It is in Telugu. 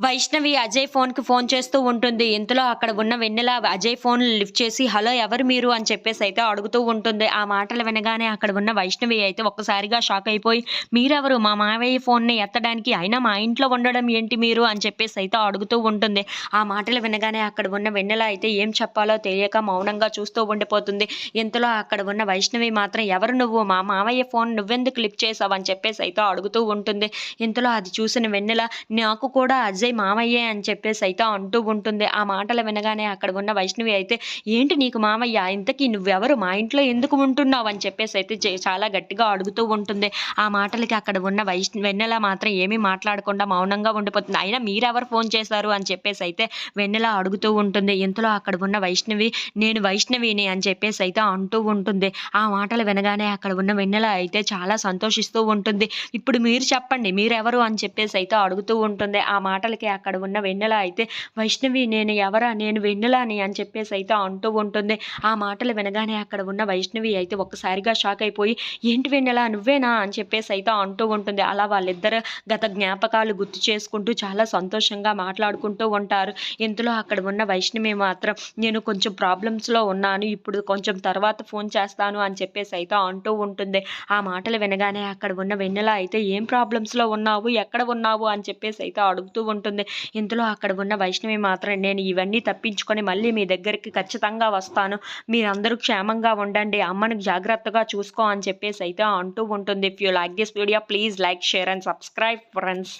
వైష్ణవి అజయ్ ఫోన్కి ఫోన్ చేస్తూ ఉంటుంది. ఇంతలో అక్కడ ఉన్న వెన్నెల అజయ్ ఫోన్ లిఫ్ట్ చేసి హలో ఎవరు మీరు? అని చెప్పేసి అయితే అడుగుతూ ఉంటుంది. ఆ మాటలు వినగానే అక్కడ ఉన్న వైష్ణవి అయితే ఒక్కసారిగా షాక్ అయిపోయి మీరెవరు? మా మావయ్య ఫోన్ని ఎత్తడానికి అయినా మా ఇంట్లో ఉండడం ఏంటి మీరు? అని చెప్పేసి అయితే అడుగుతూ ఉంటుంది. ఆ మాటలు వినగానే అక్కడ ఉన్న వెన్నెల అయితే ఏం చెప్పాలో తెలియక మౌనంగా చూస్తూ ఉండిపోతుంది. ఇంతలో అక్కడ ఉన్న వైష్ణవి మాత్రం ఎవరు నువ్వు? మా మావయ్య ఫోన్ నువ్వెందుకు లిఫ్ట్ చేసావు అని చెప్పేసి అయితే అడుగుతూ ఉంటుంది. ఇంతలో అది చూసిన వెన్నెల నాకు కూడా అజయ్ మామయ్యే అని చెప్పేసి అయితే అంటూ ఉంటుంది. ఆ మాటలు వినగానే అక్కడ ఉన్న వైష్ణవి అయితే ఏంటి నీకు మామయ్య? ఇంతకీ నువ్వెవరు? మా ఇంట్లో ఎందుకు ఉంటున్నావు? అని చెప్పేసి అయితే చాలా గట్టిగా అడుగుతూ ఉంటుంది. ఆ మాటలకి అక్కడ ఉన్న వైష్ణ వెన్నెల మాత్రం ఏమీ మాట్లాడకుండా మౌనంగా ఉండిపోతుంది. అయినా మీరెవరు ఫోన్ చేశారు? అని చెప్పేసి అయితే వెన్నెల అడుగుతూ ఉంటుంది. ఇంతలో అక్కడ ఉన్న వైష్ణవి నేను వైష్ణవిని అని చెప్పేసి అయితే అంటూ ఉంటుంది. ఆ మాటలు వినగానే అక్కడ ఉన్న వెన్నెల అయితే చాలా సంతోషిస్తూ ఉంటుంది. ఇప్పుడు మీరు చెప్పండి మీరెవరు? అని చెప్పేసి అయితే అడుగుతూ ఉంటుంది. ఆ మాటలు మాటలకి అక్కడ ఉన్న వెన్నెల అయితే వైష్ణవి నేను ఎవరా? నేను వెన్నెలని? అని చెప్పేసి అయితే అంటూ ఉంటుంది. ఆ మాటలు వినగానే అక్కడ ఉన్న వైష్ణవి అయితే ఒక్కసారిగా షాక్ అయిపోయి ఏంటి వెన్నెల? నువ్వేనా? అని చెప్పేసి అయితే అంటూ ఉంటుంది. అలా వాళ్ళిద్దరు గత జ్ఞాపకాలు గుర్తు చేసుకుంటూ చాలా సంతోషంగా మాట్లాడుకుంటూ ఉంటారు. ఇంతలో అక్కడ ఉన్న వైష్ణవి మాత్రం నేను కొంచెం ప్రాబ్లమ్స్లో ఉన్నాను. ఇప్పుడు కొంచెం తర్వాత ఫోన్ చేస్తాను అని చెప్పేసి అయితే అంటూ ఉంటుంది. ఆ మాటలు వినగానే అక్కడ ఉన్న వెన్నెల అయితే ఏం ప్రాబ్లమ్స్లో ఉన్నావు? ఎక్కడ ఉన్నావు? అని చెప్పేసి అయితే అడుగుతూ ఉంటుంది. ఇంతలో అక్కడ ఉన్న వైష్ణవి మాత్రం నేను ఇవన్నీ తప్పించుకొని మళ్ళీ మీ దగ్గరికి ఖచ్చితంగా వస్తాను. మీరందరూ క్షేమంగా ఉండండి. అమ్మను జాగ్రత్తగా చూసుకో అని చెప్పేసి అయితే అంటూ ఉంటుంది. If you like this video please like share and subscribe friends